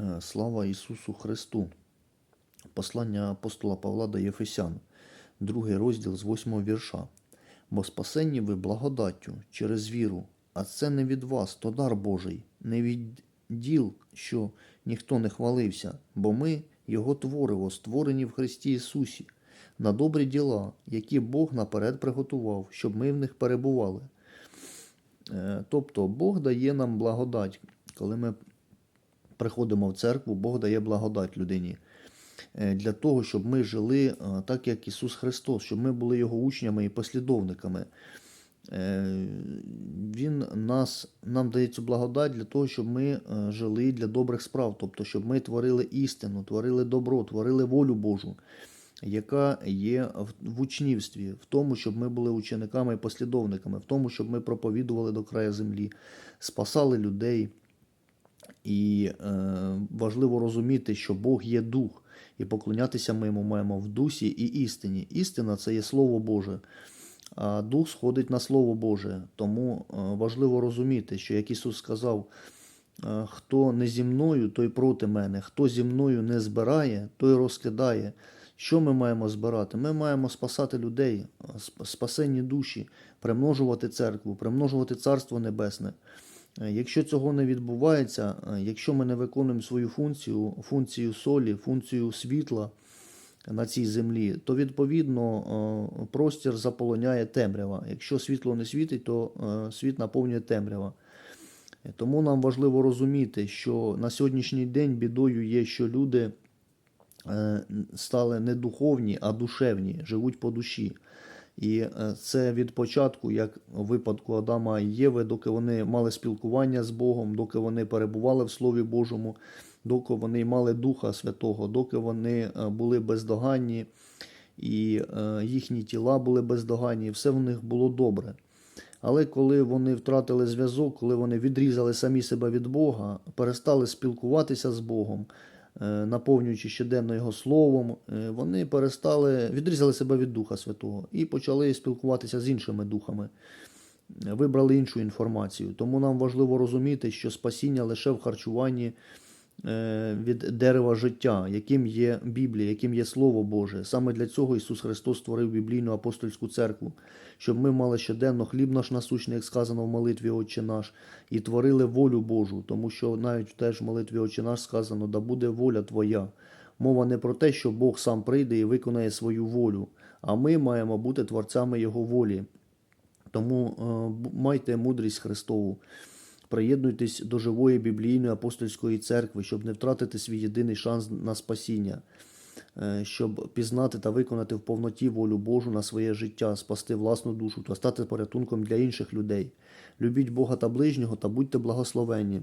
Е, Слава Ісусу Христу. Послання апостола Павла до Єфесян, другий розділ з восьмого вірша. Бо спасенні ви благодаттю через віру, а це не від вас, то дар Божий, не від діл, що ніхто не хвалився, бо ми Його твориво, створені в Христі Ісусі, на добрі діла, які Бог наперед приготував, щоб ми в них перебували. Е, Тобто Бог дає нам благодать, коли ми приходимо в церкву, Бог дає благодать людині е, для того, щоб ми жили е, так, як Ісус Христос, щоб ми були Його учнями і послідовниками. Е, Він нас, нам дає цю благодать для того, щоб ми жили для добрих справ, тобто, щоб ми творили істину, творили добро, творили волю Божу, яка є в учнівстві, в тому, щоб ми були учениками і послідовниками, в тому, щоб ми проповідували до краю землі, спасали людей. І е, важливо розуміти, що Бог є дух, і поклонятися ми йому маємо в дусі і істині. Істина це є Слово Боже, а дух сходить на Слово Боже. Тому е, важливо розуміти, що як Ісус сказав, е, хто не зі мною, той проти мене, хто зі мною не збирає, той розкидає. Що ми маємо збирати? Ми маємо спасати людей, е, спасенні душі, примножувати церкву, примножувати Царство Небесне. Е, Якщо цього не відбувається, е, якщо ми не виконуємо свою функцію, функцію солі, функцію світла на цій землі, то відповідно е, простір заполоняє темрява. Якщо світло не світить, то світ наповнює темрява. Тому нам важливо розуміти, що на сьогоднішній день бідою є, що люди стали не духовні, а душевні, живуть по душі. І е, це від початку, як у випадку Адама і Єви, доки вони мали спілкування з Богом, доки вони перебували в Слові Божому, доки вони мали Духа Святого, доки вони е, були бездоганні, і е, їхні тіла були бездоганні, і все в них було добре. Але коли вони втратили зв'язок, коли вони відрізали самі себе від Бога, перестали спілкуватися з Богом, наповнюючи щоденно Його Словом, е, вони перестали відрізали себе від Духа Святого і почали спілкуватися з іншими духами, е, вибрали іншу інформацію. Тому нам важливо розуміти, що спасіння лише в харчуванні е, від дерева життя, яким є Біблія, яким є Слово Боже. Саме для цього Ісус Христос створив біблійну апостольську церкву, щоб ми мали щоденно хліб наш насущний, як сказано в молитві Отче наш, і творили волю Божу, тому що навіть теж в молитві Отче наш сказано, да буде воля Твоя. Мова не про те, що Бог сам прийде і виконає свою волю, а ми маємо бути творцями Його волі. Тому е, майте мудрість Христову. Приєднуйтесь до живої біблійної апостольської церкви, щоб не втратити свій єдиний шанс на спасіння, е, щоб пізнати та виконати в повноті волю Божу на своє життя, спасти власну душу та стати порятунком для інших людей. Любіть Бога та ближнього та будьте благословенні.